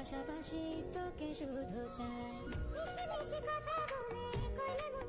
পাশাপাশি তোকে শুধু চাই। মিষ্টি মিষ্টি কথা বলে কইলে মন